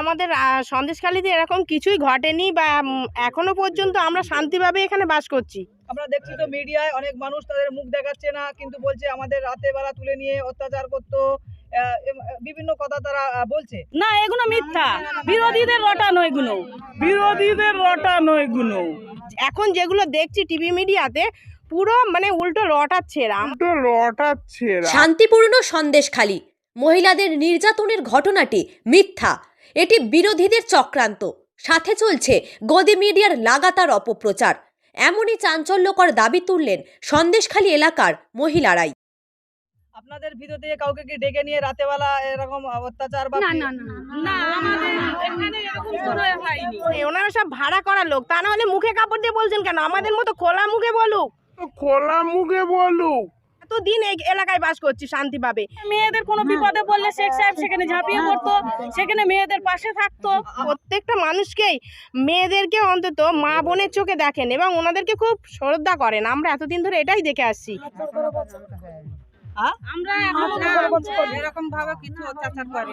আমাদের সন্দেশখালিতে এরকম কিছুই ঘটেনি বা এখনও পর্যন্ত আমরা শান্তিভাবে এখানে বাস করছি। আমরা দেখছি তো মিডিয়ায় অনেক মানুষ তাদের মুখ দেখাচ্ছে না কিন্তু বলছে আমাদের রাতে বেলা তুলে নিয়ে অত্যাচার করতো বিভিন্ন কথা তারা বলছে। না এগুলো মিথ্যা। বিরোধীদের রটানো এগুলো। বিরোধীদের রটানো এগুলো। এখন যেগুলো দেখছি টিভি মিডিয়াতে পুরো মানে উল্টো রটাচ্ছে এরা। শান্তিপূর্ণ সন্দেশখালী। মহিলাদের নির্যাতনের ঘটনাটি মিথ্যা। এটি বিরোধীদের চক্রান্ত সাথে চলছে গদি মিডিয়ার লাগাতার অপপ্রচার এমনই চাঞ্চল্যকর দাবি তুললেন সন্দেশখালী এলাকার মহিলারাই আপনাদের ভিতর থেকে কাউকে কি ডেকে নিয়ে রাতে বেলা এরকম অত্যাচার বা না না না না আমাদের এখানে এরকম কোনো হয়নি এই ওনারা সব ভাড়া করা লোক তা না হলে মুখে কাপড় দিয়ে বলছেন কেন আমাদের মতো খোলা মুখে বলুক খোলা মুখে বলুক এতদিন এই এলাকায় বাস করছি শান্তিভাবে? মেয়েদের কোনো বিপদে পড়লে শেখ সাহেব সেখানে ঝাঁপিয়ে পড়তো সেখানে মেয়েদের পাশে থাকতো। প্রত্যেকটা মানুষকেই মেয়েদেরকে অন্তত মা বোনের চোখে দেখেন এবং ওনাদেরকে খুব শ্রদ্ধা করেন। আমরা এতদিন ধরে এটাই দেখে আসছি। আমরা এরকম ভাবে কিছু অত্যাচার করি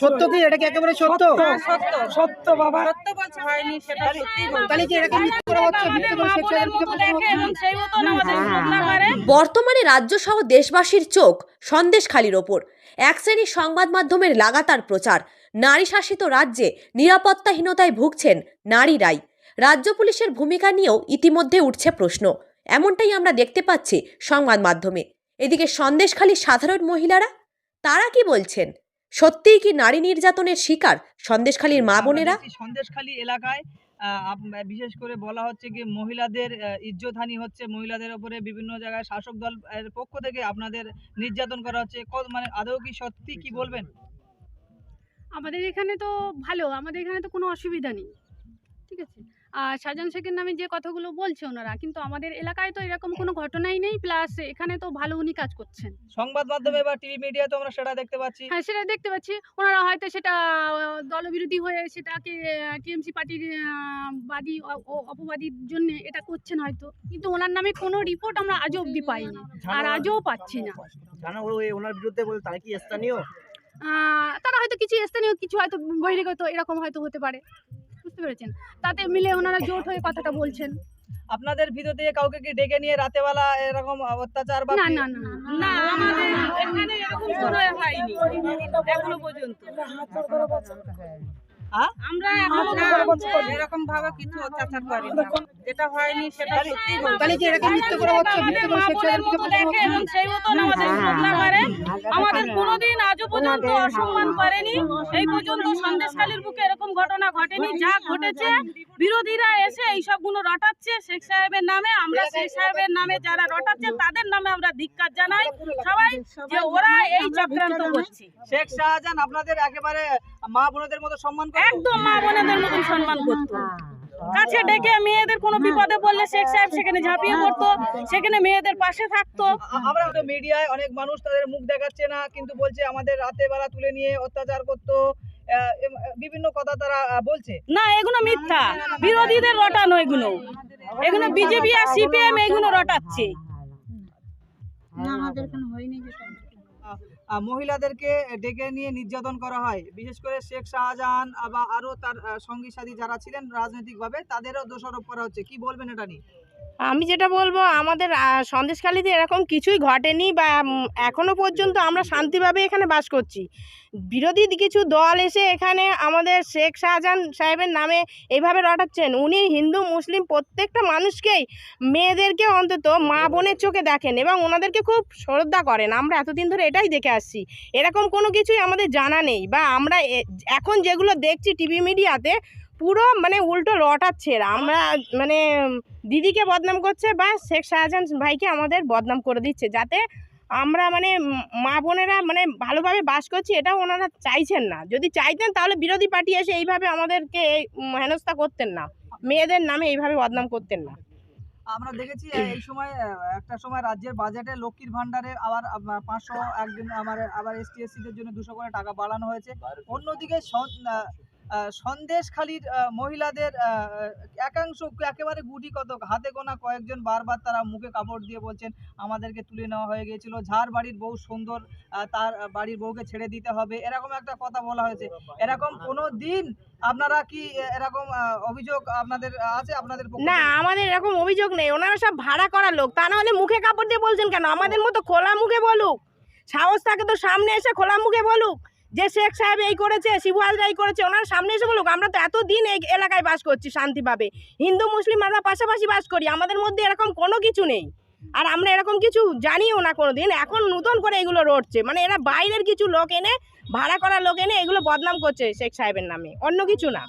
সত্য কি? এটা কি একেবারে সত্য? সত্য সত্য। বাবা। সত্য বলছে হয়নি সেটা সত্যি তাহলে কি এটাকে মিথ্যে করা হচ্ছে মিথ্যে করে সেই মতন আমাদের বর্তমানে রাজ্যসহ দেশবাসীর চোখ সন্দেশখালীর ওপর। এক শ্রেণির সংবাদ মাধ্যমের লাগাতার প্রচার। নারী শাসিত রাজ্যে নিরাপত্তাহীনতায় ভুগছেন নারীরাই। রাজ্য পুলিশের ভূমিকা নিয়েও ইতিমধ্যে উঠছে প্রশ্ন। এমনটাই আমরা দেখতে পাচ্ছি সংবাদ মাধ্যমে। এদিকে সন্দেশখালীর সাধারণ মহিলারা, তারা কি বলছেন? সত্যিই কি নারী নির্যাতনের শিকার সন্দেশখালীর মা বোনেরা? সন্দেশখালী এলাকায় বিশেষ করে বলা হচ্ছে কি মহিলাদের ইজ্জতহানি হচ্ছে মহিলাদের উপরে বিভিন্ন জায়গায় শাসক দল এর পক্ষ থেকে আপনাদের নির্যাতন করা হচ্ছে। কত- মানে আদৌ কি সত্যি কি বলবেন? আমাদের এখানে তো ভালো, আমাদের এখানে তো কোনো অসুবিধা নেই। ঠিক আছে? আর শাহজাহান শেখের নামে যে কথাগুলো বলছে ওনারা কিন্তু আমাদের এলাকায় তো এরকম কোনো ঘটনাই নেই প্লাস এখানে তো ভালো উনি কাজ করছেন। সংবাদ মাধ্যমে বা টিভি মিডিয়াতে আমরা সেটা দেখতে পাচ্ছি। হ্যাঁ সেটা দেখতে পাচ্ছি। ওনারা হয়তো সেটা দলবিরোধী হয়ে সেটাকে টিএমসি পার্টির আহ, বাদী অপবাদীর জন্য এটা করছেন হয়তো। কিন্তু ওনার নামে কোনো রিপোর্ট আমরা আজও অব্দি পাইনি আর আজও পাচ্ছি না। জানা ওই ওনার বিরুদ্ধে বলে তারা কি স্থানীয়? তারা হয়তো কিছু স্থানীয় কিছু হয়তো বহিরাগত এরকম হয়তো হতে পারে। বুঝতে পেরেছেন তাতে মিলে ওনারা জোট হয়ে কথাটা বলছেন আপনাদের ভিতর থেকে কাউকে কি ডেকে নিয়ে রাতে বেলা এরকম অত্যাচার বা না না না না আমাদের এখানে এরকম কোনো হয়নি এখনও পর্যন্ত হ্যাঁ? আমরা এরকম ভাবে কিছু অত্যাচার করি যেটা হয়নি সেটা সত্যি তাহলে করা হচ্ছে করে হচ্ছে? সেই মতন আমাদের করে আমাদের পর্যন্ত অসম্মান করেনি। এই পর্যন্ত সন্দেশখালীর বুকে এরকম ঘটনা ঘটেনি যা ঘটেছে। বিরোধীরা এসে এই সবগুলো রটাচ্ছে শেখ সাহেবের নামে। আমরা শেখ সাহেবের নামে যারা রটাচ্ছে তাদের নামে আমরা ধিক্কার জানাই। সবাই যে ওরা এই চক্রান্ত করছে। শেখ শাহজাহান আপনাদের একেবারে মা বোনদের মতো সম্মান একদম মা বোনেদের মতন সম্মান করতো। কাছে ডেকে মেয়েদের কোনো বিপদে পড়লে শেখ সাহেব সেখানে ঝাঁপিয়ে পড়তো সেখানে মেয়েদের পাশে থাকতো। আমরা তো মিডিয়ায় অনেক মানুষ তাদের মুখ দেখাচ্ছে না কিন্তু বলছে আমাদের রাতে বেলা তুলে নিয়ে অত্যাচার করতো আহ, বিভিন্ন কথা তারা বলছে। না এগুলো মিথ্যা। বিরোধীদের রটানো এগুলো। এগুলো বিজেপি আর সিপিএম এগুলো রটাচ্ছে। আহ, আহ, মহিলাদেরকে ডেকে নিয়ে নির্যাতন করা হয়। বিশেষ করে শেখ শাহজাহান বা আরও তার সঙ্গী সাথী যারা ছিলেন রাজনৈতিকভাবে তাদেরও দোষারোপ করা হচ্ছে। কি বলবেন এটা নিয়ে? আমি যেটা বলব আমাদের সন্দেশখালিতে এরকম কিছুই ঘটেনি বা উম, এখনও পর্যন্ত আমরা শান্তিভাবে এখানে বাস করছি। বিরোধী কিছু দল এসে এখানে আমাদের শেখ শাহজাহান সাহেবের নামে এইভাবে রটাচ্ছেন। উনি হিন্দু মুসলিম প্রত্যেকটা মানুষকেই মেয়েদেরকে অন্তত মা বোনের চোখে দেখেন এবং ওনাদেরকে খুব শ্রদ্ধা করেন। আমরা এতদিন ধরে এটাই দেখে আসছি। এরকম কোনো কিছুই আমাদের জানা নেই বা আমরা এখন যেগুলো দেখছি টিভি মিডিয়াতে পুরো মানে উল্টো রটাচ্ছে আমরা মানে দিদিকে বদনাম করছে বা শেখ শাহজাহান ভাইকে আমাদের বদনাম করে দিচ্ছে যাতে আমরা মানে মা বোনেরা মানে ভালোভাবে বাস করছি এটাও ওনারা চাইছেন না। যদি চাইতেন তাহলে বিরোধী পার্টি এসে এইভাবে আমাদেরকে হেনস্থা করতেন না। মেয়েদের নামে এইভাবে বদনাম করতেন না। আমরা দেখেছি এই সময় একটা সময় রাজ্যের বাজেটে লক্ষ্মীর ভান্ডারে আবার পাঁচশো একদিন আমার আবার এসটি এসসিদের জন্য দুশো করে টাকা বাড়ানো হয়েছে। অন্যদিকে সন্দেশখালীর মহিলাদের একাংশ একেবারে গুটি কত হাতে গোনা কয়েকজন বারবার তারা মুখে কাপড় দিয়ে বলছেন আমাদেরকে তুলে নেওয়া হয়ে গিয়েছিল যার বাড়ির বউ সুন্দর তার বাড়ির বউকে ছেড়ে দিতে হবে। এরকম একটা কথা বলা হয়েছে। এরকম কোনো দিন আপনারা কি এরকম অভিযোগ আপনাদের আছে আপনাদের না আমাদের এরকম অভিযোগ নেই। ওনারা সব ভাড়া করা লোক। তা না হলে মুখে কাপড় দিয়ে বলছেন কেন? আমাদের মতো খোলা মুখে বলুক। সাহস থাকে তো সামনে এসে খোলা মুখে বলুক। যে শেখ সাহেব এই করেছে, শিবু এই করেছে, ওনার সামনে এসে বলুক, আমরা তো এতদিন এই এলাকায় বাস করছি শান্তিভাবে। হিন্দু, মুসলিম আমরা পাশাপাশি বাস করি, আমাদের মধ্যে এরকম কোনো কিছু নেই। আর আমরা এরকম কিছু জানিও না কোনো দিন এখন নতুন করে এগুলো রটছে। মানে এরা বাইরের কিছু লোক এনে, ভাড়া করা লোক এনে এগুলো বদনাম করছে শেখ সাহেবের নামে, অন্য কিছু না।